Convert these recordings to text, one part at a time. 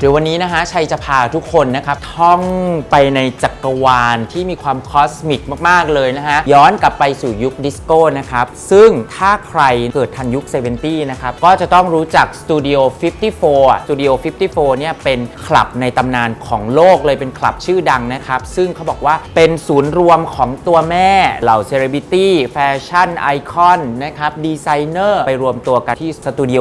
เดี๋ยววันนี้นะคะชัยจะพาทุกคนนะครับท่องไปในจักรวาลที่มีความคอสมิกมาก ๆ เลยนะฮะ ย้อนกลับไปสู่ยุคดิสโก้นะครับ ซึ่งถ้าใครเกิดทันยุค 70 นะครับ ก็จะต้องรู้จักสตูดิโอ54สตูดิโอ54 เนี่ย เป็นคลับในตำนานของโลกเลยเป็นคลับชื่อดังนะครับ ซึ่งเขาบอกว่าเป็นศูนย์รวมของตัวแม่เหล่าเซเลบริตี้แฟชั่นไอคอนนะครับดีไซเนอร์ไปรวมตัวกันที่สตูดิโอ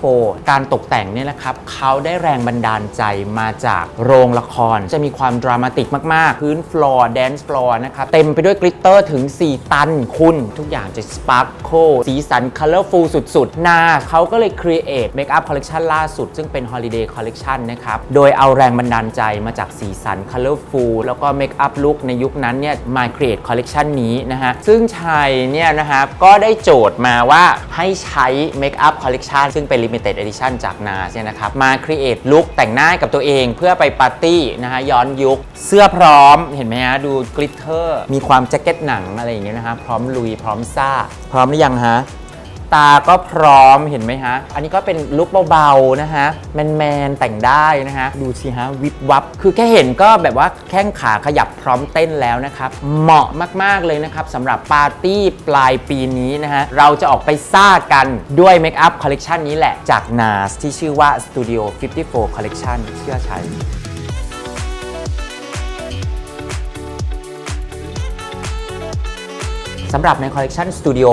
54 การตกแต่งเนี่ยนะครับเขาได้แรงบันดาลใจมาจากโรงละคร จะมีความดรามาติกมากๆ พื้นฟลอร์แดนซ์ฟลอร์นะครับ เต็มไปด้วยกลิตเตอร์ถึง 4 ตันคุณ ทุกอย่างจะสปาร์คโคสีสันคัลเลอร์ฟูลสุดๆนาเขาก็เลยครีเอทเมคอัพคอลเล t ชันล่าสุด ซึ่งเป็น Holiday Collection นะครับ โดยเอาแรงบันดาลใจมาจากสีสันคัลเลอร์ฟูลแล้วก็เมคอัพลุคในยุคนั้นเนี่ยมาครีเอทคอลเล t ชันนี้นะฮะ ซึ่งชัยเนี่ยนะครับก็ได้โจทย์มาว่าให้ใช้เมคอัพคอลเล t ชันซึ่งเป็น Limited Edition จากนาเนี่ยนะครับมาครีเอทลุคแต่งหน้ากับตัวเองเพื่อไปปาร์ตี้นะฮะย้อนยุค เสื้อพร้อมเห็นไหมฮะดูกลิตเตอร์มีความแจ็คเก็ตหนังอะไรอย่างเงี้ยนะฮะพร้อมลุยพร้อมซ่า พร้อมหรือยังฮะ ตาก็พร้อมเห็นไหมฮะ อันนี้ก็เป็นลุคเบาๆนะฮะ แมนๆ แต่งได้นะฮะ ดูสิฮะ วิบวับ คือแค่เห็นก็แบบว่าแข้งขาขยับพร้อมเต้นแล้วนะครับ เหมาะมากๆเลยนะครับสำหรับปาร์ตี้ปลายปีนี้นะฮะ เราจะออกไปซ่ากันด้วยเมคอัพคอลเลกชันนี้แหละจาก NARS ที่ชื่อว่า Studio 54 Collection เชื่อใช้ สำหรับในคอลเลกชัน Studio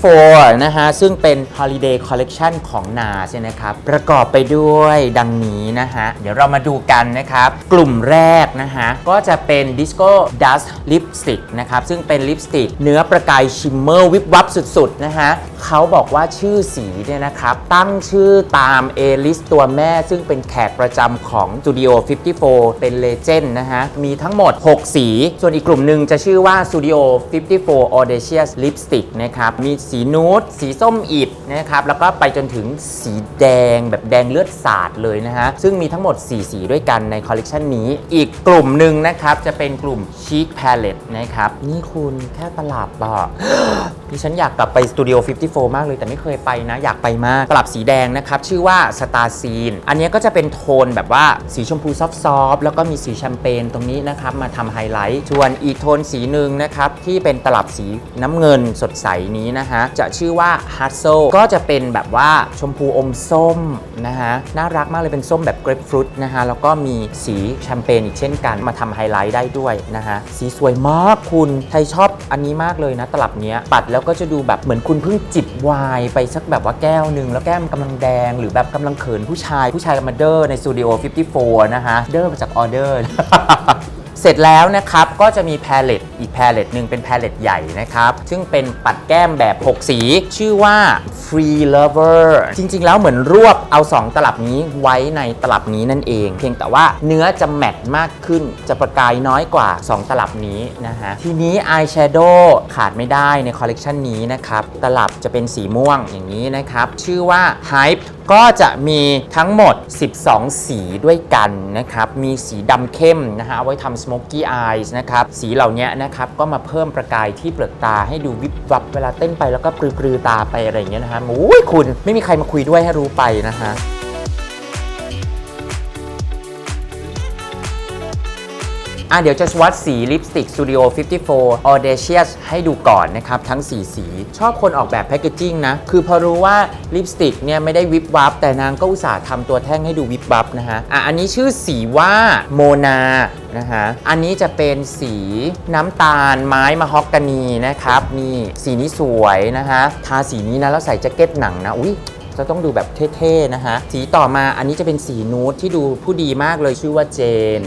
54 นะฮะ ซึ่งเป็น Holiday Collection ของ NARS เนี่ยนะครับ ประกอบไปด้วยดังนี้นะฮะ เดี๋ยวเรามาดูกันนะครับ กลุ่มแรกนะฮะ ก็จะเป็น Disco Dust Lipstick นะครับ ซึ่งเป็นลิปสติกเนื้อประกายชิมเมอร์วิบวับสุด ๆ นะฮะเขาบอกว่าชื่อสีเนี่ยนะครับ ตั้งชื่อตาม A list ตัวแม่ ซึ่งเป็นแขกประจำของ Studio 54 เป็นเลเจนด์นะฮะ มีทั้งหมด 6 สี ส่วนอีกกลุ่มหนึ่งจะชื่อว่า Studio 54 Audacious Lipstick นะครับ มีสีนูดสีส้มอิบนะครับ แล้วก็ไปจนถึงสีแดงแบบแดงเลือดสาดเลยนะฮะ ซึ่งมีทั้งหมด 4 สีด้วยกันในคอลเลกชันนี้ อีกกลุ่มหนึ่งนะครับ จะเป็นกลุ่ม Chic Palette นะครับ นี่คุณแค่ตลับอะดิฉันอยากกลับไปสตูดิโอ 54 มากเลย แต่ไม่เคยไปนะ อยากไปมาก ตลับสีแดงนะครับ ชื่อว่า Star Scene อันนี้ก็จะเป็นโทนแบบว่าสีชมพูซอฟๆแล้วก็มีสีแชมเปญตรงนี้นะครับมาทำไฮไลท์ส่วนอีกโทนสีหนึ่งนะครับที่เป็นตลับสีน้ำเงินสดใสนี้นะฮะ จะชื่อว่า Hustle ก็จะเป็นแบบว่าชมพูอมส้มนะฮะ น่ารักมากเลยเป็นส้มแบบเกรปฟรุตนะฮะ แล้วก็มีสีแชมเปญอีกเช่นกันมาทำไฮไลท์ได้ด้วยนะฮะ สีสวยมากคุณไทยชอบอันนี้มากเลยนะตลับเนี้ยปัดแล้วก็จะดูแบบเหมือนคุณเพิ่งจิบไวน์ไปสักแบบว่าแก้วหนึ่งแล้วแก้มกำลังแดง หรือแบบกำลังเขินผู้ชายผู้ชายกำลังเดอร์ในสตูดิโอ54 นะฮะ เดอร์มาจากออเดอร์เสร็จแล้วนะครับก็จะมีแพลเลตอีกแพลเลตหนึ่งเป็นแพลเลตใหญ่นะครับ ซึ่งเป็นปัดแก้มแบบ 6 สี ชื่อว่า Free Lover จริง ๆ แล้วเหมือนรวบเอา 2 ตลับนี้ไว้ในตลับนี้นั่นเอง เพียงแต่ว่าเนื้อจะแมตต์มากขึ้นจะประกายน้อยกว่า 2 ตลับนี้นะฮะ ทีนี้อายแชโดว์ขาดไม่ได้ในคอลเลกชันนี้นะครับ ตลับจะเป็นสีม่วงอย่างนี้นะครับ ชื่อว่า Hype ก็จะมีทั้งหมด 12 สีด้วยกันนะครับ มีสีดำเข้มนะฮะเอาไว้ทำ smoky eyes นะครับ สีเหล่านี้นะครับก็มาเพิ่มประกายที่เปลือกตาให้ดูวิบวับเวลาเต้นไปแล้วก็ปลือๆตาไปอะไรอย่างเงี้ยนะฮะโอ้ยคุณไม่มีใครมาคุยด้วยให้รู้ไปนะฮะ อะเดี๋ยวจะสวัดสีลิปสติก Studio 54 Audacious ให้ดูก่อนนะครับ ทั้ง 4 สี ชอบคนออกแบบแพคเกจิ้งนะ คือพอรู้ว่าลิปสติกเนี่ยไม่ได้วิบวับ แต่นางก็อุตส่าห์ทำตัวแท่งให้ดูวิบวับนะฮะ อะ อันนี้ชื่อสีว่าโมนานะฮะ อันนี้จะเป็นสีน้ำตาลไม้มะฮอกกานีนะครับ นี่สีนี้สวยนะฮะ ทาสีนี้นะแล้วใส่แจ็คเก็ตหนังนะ อุ้ยจะต้องดูแบบเท่ ๆ นะฮะ สีต่อมาอันนี้จะเป็นสีนูดที่ดูผู้ดีมากเลยชื่อว่าเจน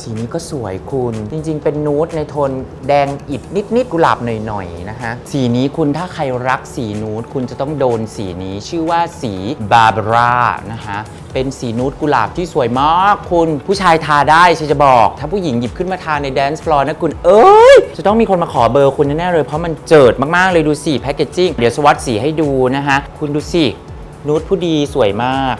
สีนี้ก็สวยคุณ จริง ๆ เป็นนูดในโทนแดงอิดนิดๆกุหลาบหน่อยๆนะฮะสีนี้คุณถ้าใครรักสีนูดคุณจะต้องโดนสีนี้ชื่อว่าสีบาบาร่านะฮะเป็นสีนูดกุหลาบที่สวยมากคุณผู้ชายทาได้ฉันจะบอก ถ้าผู้หญิงหยิบขึ้นมาทาในแดนซ์ฟลอร์นะคุณ เอ้ย จะต้องมีคนมาขอเบอร์คุณแน่ๆเลย เพราะมันเจิดมาก ๆ เลยดูสิแพคเกจจิ้งเดี๋ยวสวัสดสีให้ดูนะฮะ คุณดูสินูดผู้ดีสวยมาก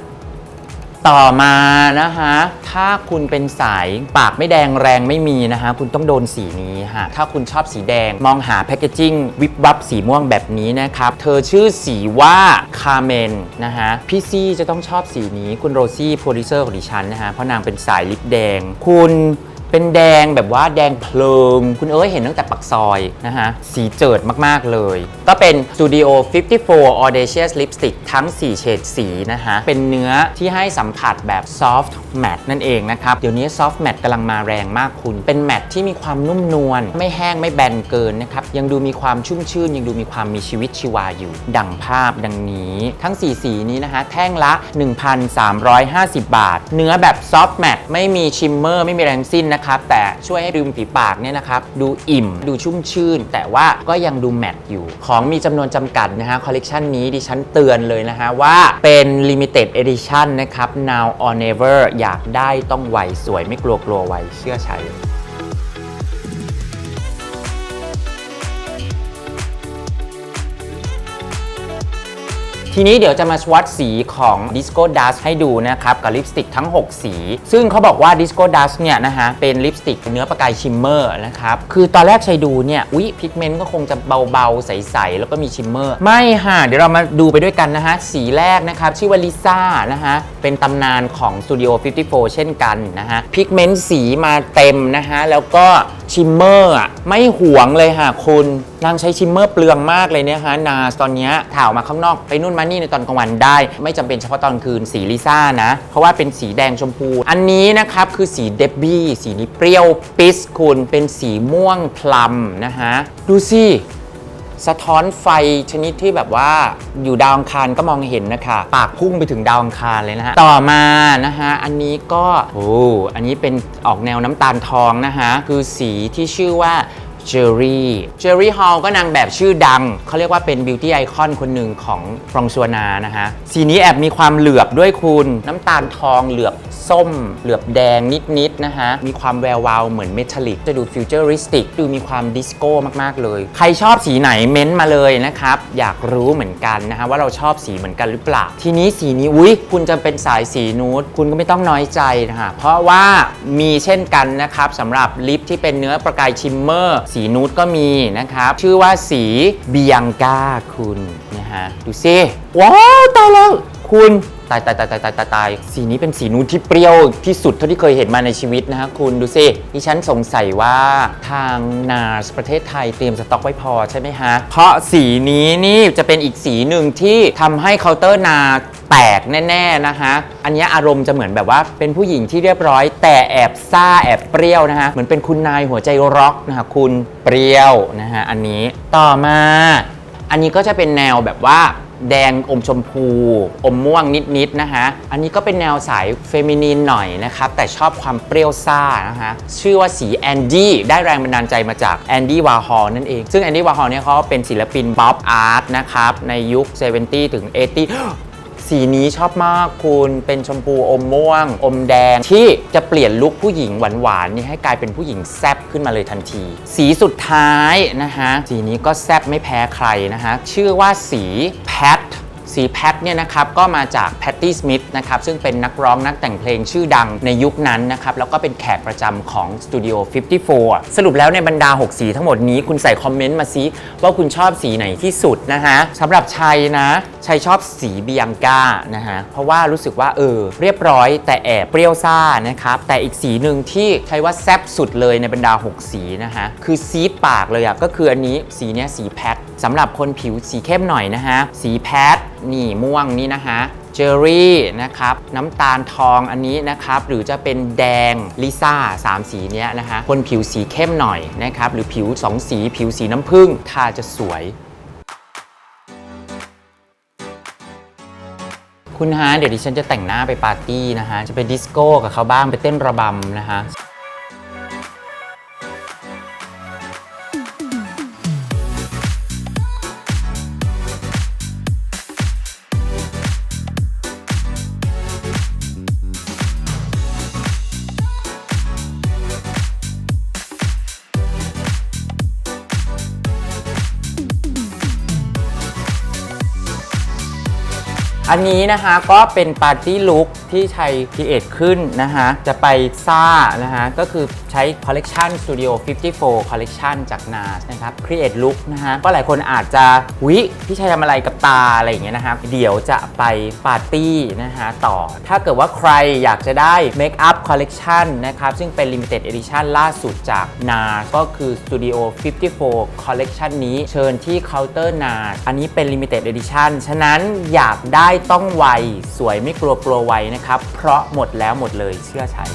ต่อมานะคะ ถ้าคุณเป็นสายปากไม่แดงแรงไม่มีนะคะ คุณต้องโดนสีนี้ค่ะ ถ้าคุณชอบสีแดงมองหาแพคเกจิ้งวิบวับสีม่วงแบบนี้นะครับ เธอชื่อสีว่าคาเมนนะคะพี่ซี่จะต้องชอบสีนี้ คุณโรซี่โปรดิวเซอร์ของดิฉันนะคะเพราะนางเป็นสายลิปแดง คุณ เป็นแดงแบบว่าแดงเพลิง คุณเอ้ยเห็นตั้งแต่ปักซอยนะฮะ สีเจิดมากๆเลย ก็เป็น Studio 54 Audacious Lipstick ทั้ง 4 เฉดสีนะฮะ เป็นเนื้อที่ให้สัมผัสแบบ Soft Matte นั่นเองนะครับ เดี๋ยวนี้ Soft Matte กำลังมาแรงมากคุณ เป็นแมตที่มีความนุ่มนวล ไม่แห้งไม่แบนเกินนะครับ ยังดูมีความชุ่มชื่น ยังดูมีความมีชีวิตชีวาอยู่ ดังภาพดังนี้ทั้ง 4 สีนี้นะคะแท่งละ 1,350 บาท เนื้อแบบ Soft Matte ไม่มีชิมเมอร์ไม่มีแรงสิ้นนะครับ แต่ช่วยให้ริมฝีปากเนี่ยนะครับดูอิ่มดูชุ่มชื่น แต่ว่าก็ยังดูแมตต์อยู่ ของมีจำนวนจำกัดนะฮะคอลเลกชันนี้ดิฉันเตือนเลยนะฮะว่าเป็น Limited Edition นะครับ now or never อยากได้ต้องไวสวยไม่กลัวกลัวไวเชื่อใช้ ทีนี้เดี๋ยวจะมาสวอตสีของ Disco Dust ให้ดูนะครับ กับลิปสติกทั้ง 6 สี ซึ่งเขาบอกว่า Disco Dust เนี่ยนะฮะ เป็นลิปสติกเนื้อประกายชิมเมอร์นะครับ คือตอนแรกใช้ดูเนี่ย อุ๊ยพิกเมนต์ก็คงจะเบา ๆ ใส ๆ แล้วก็มีชิมเมอร์ ไม่ฮะ เดี๋ยวเรามาดูไปด้วยกันนะฮะ สีแรกนะครับ ชื่อว่าลิซ่านะฮะ เป็นตำนานของ Studio 54 เช่นกันนะฮะพิกเมนต์สีมาเต็มนะฮะแล้วก็ ชิมเมอร์อะไม่หวงเลยค่ะคุณนางใช้ชิมเมอร์เปลืองมากเลยเนี่ยฮะนาตอนเนี้ยถ่ายมาข้างนอกไปนู่นมานี่ในตอนกลางวันได้ ไม่จำเป็นเฉพาะตอนคืนสีลิซ่านะ เพราะว่าเป็นสีแดงชมพู อันนี้นะครับคือสีเดบบี้สีนี้เปรี้ยวปิสคุณเป็นสีม่วงพลัมนะฮะดูสิ สะท้อนไฟชนิดที่แบบว่าอยู่ดาวอังคารก็มองเห็นนะคะ ปากพุ่งไปถึงดาวอังคารเลยนะฮะ ต่อมานะฮะ อันนี้ก็โอ้อันนี้เป็นออกแนวน้ำตาลทองนะฮะ คือสีที่ชื่อว่า เจอรี่เจอรี่ฮอลก็นางแบบชื่อดัง เขาเรียกว่าเป็นบิวตี้ไอคอนคนหนึ่งของฟรองซัวนานะฮะ สีนี้แอบมีความเหลือบด้วยคุณน้ำตาลทองเหลือบส้ม เหลือบแดงนิดๆนะฮะ มีความแวววาวเหมือนเมทัลลิก จะดูฟิวเจอริสติก ดูมีความดิสโก้มากๆเลย ใครชอบสีไหนเม้นต์มาเลยนะครับ อยากรู้เหมือนกันนะฮะว่าเราชอบสีเหมือนกันหรือเปล่า ทีนี้สีนี้อุ๊ยคุณจะเป็นสายสีนูดคุณก็ไม่ต้องน้อยใจนะฮะเพราะว่ามีเช่นกันนะครับสำหรับลิปที่เป็นเนื้อประกายชิมเมอร์สีนูดก็มีนะครับ ชื่อว่าสีเบียงกาคุณนะฮะดูซิว้าวตายแล้วคุณ ตายตายตายตายตายตายตายสีนี้เป็นสีนูดที่เปรี้ยวที่สุดเท่าที่เคยเห็นมาในชีวิตนะฮะคุณดูสิดิฉันสงสัยว่าทางนาสประเทศไทยเตรียมสต็อกไว้พอใช่ไหมฮะ เพราะสีนี้นี่จะเป็นอีกสีหนึ่งที่ทำให้เคาน์เตอร์นาแตกแน่ๆนะฮะ อันนี้อารมณ์จะเหมือนแบบว่าเป็นผู้หญิงที่เรียบร้อย แต่แอบซ่าแอบเปรี้ยวนะฮะ เหมือนเป็นคุณนายหัวใจร็อกนะฮะคุณเปรี้ยวนะฮะอันนี้ต่อมา อันนี้ก็จะเป็นแนวแบบว่า แดงอมชมพู อมม่วงนิดๆนะคะ อันนี้ก็เป็นแนวสายเฟมินีนหน่อยนะครับ แต่ชอบความเปรี้ยวซ่านะคะ ชื่อว่าสีแอนดี้ได้แรงบันดาลใจมาจากแอนดี้วาฮอลนั่นเอง ซึ่งแอนดี้วาฮอลเนี่ยเขาเป็นศิลปินบ๊อบอาร์ตนะครับ ในยุค 70 ถึง 80 สีนี้ชอบมากคุณเป็นชมพูอมม่วง อมแดงที่จะเปลี่ยนลุคผู้หญิงหวานๆนี่ให้กลายเป็นผู้หญิงแซบขึ้นมาเลยทันที สีสุดท้ายนะฮะสีนี้ก็แซบไม่แพ้ใครนะฮะชื่อว่าสีแพท สีแพทเนี่ยนะครับก็มาจากแพตตี้สมิธนะครับซึ่งเป็นนักร้องนักแต่งเพลงชื่อดังในยุคนั้นนะครับแล้วก็เป็นแขกประจำของ Studio 54 สรุปแล้วในบรรดา 6 สีทั้งหมดนี้คุณใส่คอมเมนต์มาซิว่าคุณชอบสีไหนที่สุดนะฮะสำหรับชัยนะชัยชอบสีเบียงก้านะฮะเพราะว่ารู้สึกว่าเออเรียบร้อยแต่แอบเปรี้ยวซ่านะครับแต่อีกสีหนึ่งที่ใช้ว่าแซบสุดเลยในบรรดา 6 สีนะฮะคือซีดปากเลยอะก็คืออันนี้สีเนี้ยสีแพทสำหรับคนผิวสีเข้มหน่อยนะฮะ สีแพทนี่ม่วงนี่นะฮะเจอรี่นะครับน้ำตาลทองอันนี้นะครับหรือจะเป็นแดงลิซ่าสามสีเนี้ยนะฮะคนผิวสีเข้มหน่อยนะครับหรือผิวสองสีผิวสีน้ำผึ้งทาจะสวย คุณฮะเดี๋ยวดิฉันจะแต่งหน้าไปปาร์ตี้นะฮะจะไปดิสโก้กับเขาบ้างไปเต้นระบำนะฮะ อันนี้นะคะก็เป็นปาร์ตี้ลุคที่ชัยครีเอทขึ้นนะคะจะไปซ่านะคะก็คือใช้คอลเลกชัน Studio 54 Collection จาก NARS นะครับ Create Look นะฮะก็หลายคนอาจจะวิพี่ชัยทำอะไรกับตาอะไรอย่างเงี้ยนะครับเดี๋ยวจะไปปาร์ตี้นะฮะต่อ ถ้าเกิดว่าใครอยากจะได้ Make Up Collection นะครับซึ่งเป็น Limited Edition ล่าสุดจาก NARS ก็คือ Studio 54 Collection นี้เชิญที่เคาน์เตอร์ NARS อันนี้เป็น Limited Edition ฉะนั้นอยากได้ต้องไว สวยไม่กลัวกลัวไวนะครับ เพราะหมดแล้วหมดเลยเชื่อชัย